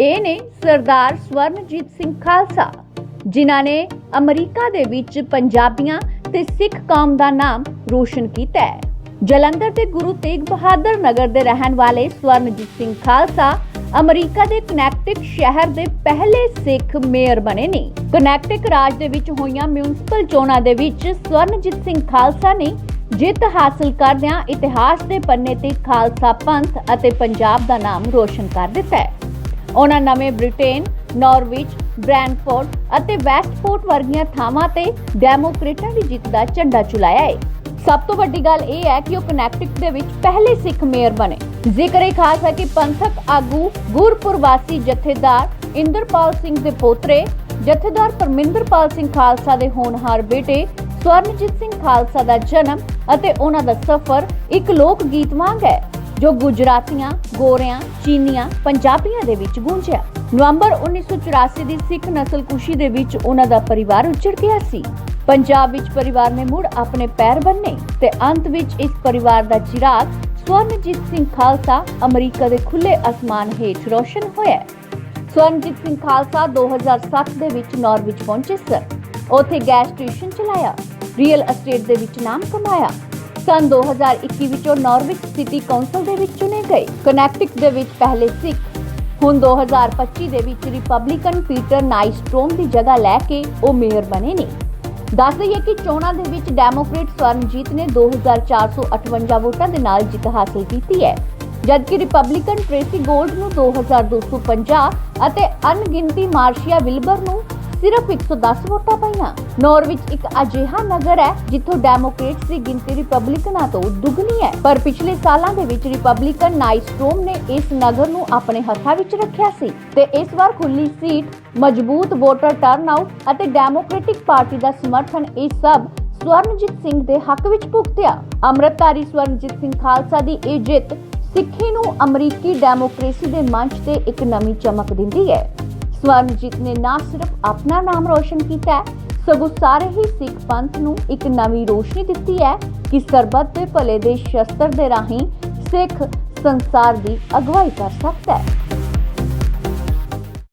ਇਹ ਨੇ ਸਰਦਾਰ ਸਵਰਨਜੀਤ ਸਿੰਘ ਖਾਲਸਾ, ਜਿਨ੍ਹਾਂ ਨੇ ਅਮਰੀਕਾ ਦੇ ਵਿੱਚ ਪੰਜਾਬੀਆਂ ਤੇ ਸਿੱਖ ਕੌਮ ਦਾ ਨਾਮ ਰੋਸ਼ਨ ਕੀਤਾ ਹੈ। ਜਲੰਧਰ ਦੇ ਗੁਰੂ ਤੇਗ ਬਹਾਦਰ ਨਗਰ ਦੇ ਰਹਿਣ ਵਾਲੇ ਸਵਰਨਜੀਤ ਸਿੰਘ ਖਾਲਸਾ ਅਮਰੀਕਾ ਦੇ ਕਨੈਕਟਿਕ ਸ਼ਹਿਰ ਦੇ ਪਹਿਲੇ ਸਿੱਖ ਮੇਅਰ ਬਣੇ ਨੇ। ਕਨੈਕਟਿਕ ਰਾਜ ਦੇ ਵਿੱਚ ਹੋਈਆਂ ਮਿਊਨਿਸਪਲ ਚੋਣਾਂ ਦੇ ਵਿੱਚ ਸਵਰਨਜੀਤ ਸਿੰਘ ਖਾਲਸਾ ਨੇ ਜਿੱਤ ਹਾਸਲ ਕਰਦਿਆਂ ਇਤਿਹਾਸ ਦੇ ਪੰਨੇ ਤੇ ਖਾਲਸਾ ਪੰਥ ਅਤੇ ਪੰਜਾਬ ਦਾ ਨਾਮ ਰੋਸ਼ਨ ਕਰ ਦਿੱਤਾ ਹੈ। ਉਹਨਾਂ ਨਵੇਂ ਬ੍ਰਿਟੇਨ, ਨਾਰਵਿਚ, ਬ੍ਰੈਂਡਫੋਰਡ ਅਤੇ ਵੈਸਟਫੋਰਟ ਵਰਗੀਆਂ ਥਾਵਾਂ ਤੇ ਡੈਮੋਕ੍ਰੇਟਾਂ ਦੀ ਜਿੱਤ ਦਾ ਝੰਡਾ ਚੁਲਾਇਆ ਹੈ ਸਭ ਤੋਂ ਵੱਡੀ ਗੱਲ ਇਹ ਹੈ ਕਿ ਉਹ ਕਨੈਕਟਿਕ ਦੇ ਵਿੱਚ ਪਹਿਲੇ ਸਿੱਖ ਮੇਅਰ ਬਣੇ। ਜ਼ਿਕਰ ਇਹ ਖਾਸ ਹੈ ਕਿ ਪੰਥਕ ਆਗੂ ਗੁਰਪੁਰਵਾਸੀ ਜਥੇਦਾਰ ਇੰਦਰਪਾਲ ਸਿੰਘ ਦੇ ਪੋਤਰੇ ਜਥੇਦਾਰ ਪਰਮਿੰਦਰਪਾਲ ਸਿੰਘ ਖਾਲਸਾ ਦੇ ਹੋਣਹਾਰ ਬੇਟੇ ਸਵਰਨਜੀਤ ਸਿੰਘ ਖਾਲਸਾ ਦਾ ਜਨਮ ਅਤੇ ਉਹਨਾਂ ਦਾ ਸਫ਼ਰ ਇੱਕ ਲੋਕ ਗੀਤ ਵਾਂਗ ਹੈ। ਜੋ ਗੁਜਰਾਤੀਆਂ, ਗੋਰਿਆਂ, ਚੀਨੀਆਂ, ਪੰਜਾਬੀਆਂ ਦੇ ਵਿੱਚ ਗੂੰਜਿਆ। ਨਵੰਬਰ 1984 ਦੀ ਸਿੱਖ ਨਸਲਕੁਸ਼ੀ ਦੇ ਵਿੱਚ ਉਹਨਾਂ ਦਾ ਪਰਿਵਾਰ ਉੱਜੜ ਗਿਆ ਸੀ। ਪੰਜਾਬ ਵਿੱਚ ਪਰਿਵਾਰ ਨੇ ਮੁੜ ਆਪਣੇ ਪੈਰ ਬੰਨੇ ਤੇ ਅੰਤ ਵਿੱਚ ਇਸ ਪਰਿਵਾਰ ਦਾ ਚਿਰਾਗ ਸਵਰਨਜੀਤ ਸਿੰਘ ਖਾਲਸਾ ਅਮਰੀਕਾ ਦੇ ਖੁੱਲੇ ਅਸਮਾਨ ਹੇਠ ਰੋਸ਼ਨ ਹੋਇਆ। ਸਵਰਨਜੀਤ ਸਿੰਘ ਖਾਲਸਾ 2007 ਦੇ ਵਿੱਚ ਨਾਰਵਿਚ ਪਹੁੰਚੇ ਸਨ। ਉੱਥੇ ਗੈਸ ਸਟੇਸ਼ਨ ਚਲਾਇਆ। ਰੀਅਲ ਅਸਟੇਟ ਦੇ ਵਿੱਚ ਨਾਮ ਕਮਾਇਆ। ਸਨ 2021 ਵਿੱਚ ਉਹ ਨਾਰਵਿਚ ਸਿਟੀ ਕਾਉਂਸਲ ਦੇ ਵਿੱਚ ਚੁਣੇ ਗਏ। ਕਨੈਕਟਿਕ ਦੇ ਵਿੱਚ ਪਹਿਲੇ ਸਿੱਖ। ਹੁਣ 2025 ਦੇ ਵਿੱਚ ਰਿਪਬਲਿਕਨ ਪੀਟਰ ਨਾਈਸਟ੍ਰੋਮ ਦੀ ਜਗ੍ਹਾ ਲੈ ਕੇ ਉਹ ਮੇਅਰ ਬਣੇ ਨੇ। ਦੱਸ ਦਈਏ ਕਿ ਚੋਣਾਂ ਦੇ ਵਿੱਚ ਡੈਮੋਕ੍ਰੇਟ ਸਵਰਨਜੀਤ ਨੇ 2458 ਵੋਟਾਂ ਦੇ ਨਾਲ ਜਿੱਤ ਹਾਸਲ ਕੀਤੀ ਹੈ। ਜਦਕਿ ਰਿਪਬਲਿਕਨ ਟ੍ਰੇਸੀ ਗੋਲਡ ਨੂੰ 2250 ਅਤੇ ਅਣਗਿਣਤੀ ਮਾਰਸ਼ੀਆ ਵਿਲਬਰ ਨੂੰ ਸਿਰਫ 110 ਵੋਟਾਂ ਪਈਆਂ। ਨੌਰਵਿਚ ਇੱਕ ਅਜਿਹਾ ਨਗਰ ਹੈ, ਜਿੱਥੋਂ ਡੈਮੋਕ੍ਰੇਟਸ ਦੀ ਗਿਣਤੀ ਰਿਪਬਲਿਕਨਾਂ ਤੋਂ ਦੁੱਗਣੀ ਹੈ। ਪਰ ਪਿਛਲੇ ਸਾਲਾਂ ਦੇ ਵਿੱਚ ਰਿਪਬਲਿਕਨ ਨਾਈਸਟ੍ਰੋਮ ਨੇ ਇਸ ਨਗਰ ਨੂੰ ਆਪਣੇ ਹੱਥਾਂ ਵਿੱਚ ਰੱਖਿਆ ਸੀ ਤੇ ਇਸ ਵਾਰ ਖੁੱਲੀ ਸੀਟ, ਮਜ਼ਬੂਤ ਵੋਟਰ ਟਰਨਆਊਟ ਅਤੇ ਡੈਮੋਕ੍ਰੈਟਿਕ ਪਾਰਟੀ ਦਾ ਸਮਰਥਨ ਇਹ ਸਭ ਸਵਰਨਜੀਤ ਸਿੰਘ ਦੇ ਹੱਕ ਵਿੱਚ ਭੁਗਤਿਆ। ਅੰਮ੍ਰਿਤਧਾਰੀ ਸਵਰਨਜੀਤ ਸਿੰਘ ਖਾਲਸਾ ਦੀ ਇਹ ਜਿੱਤ ਸਿੱਖੀ ਨੂੰ ਅਮਰੀਕੀ ਡੈਮੋਕ੍ਰੇਸੀ ਦੇ ਮੰਚ ਤੇ ਇੱਕ ਨਵੀਂ ਚਮਕ ਦਿੰਦੀ ਹੈ। ਸਵਰਨਜੀਤ ਨੇ ਨਾ ਸਿਰਫ ਆਪਣਾ ਨਾਮ ਰੋਸ਼ਨ ਕੀਤਾ ਹੈ, ਸਗੋਂ ਸਾਰੇ ਹੀ ਸਿੱਖ ਪੰਥ ਨੂੰ ਇੱਕ ਨਵੀਂ ਰੋਸ਼ਨੀ ਦਿੱਤੀ ਹੈ ਕਿ ਸਰਬੱਤ ਦੇ ਭਲੇ ਦੇ ਸ਼ਸਤਰ ਦੇ ਰਾਹੀਂ ਸਿੱਖ ਸੰਸਾਰ ਦੀ ਅਗਵਾਈ ਕਰ ਸਕਦਾ ਹੈ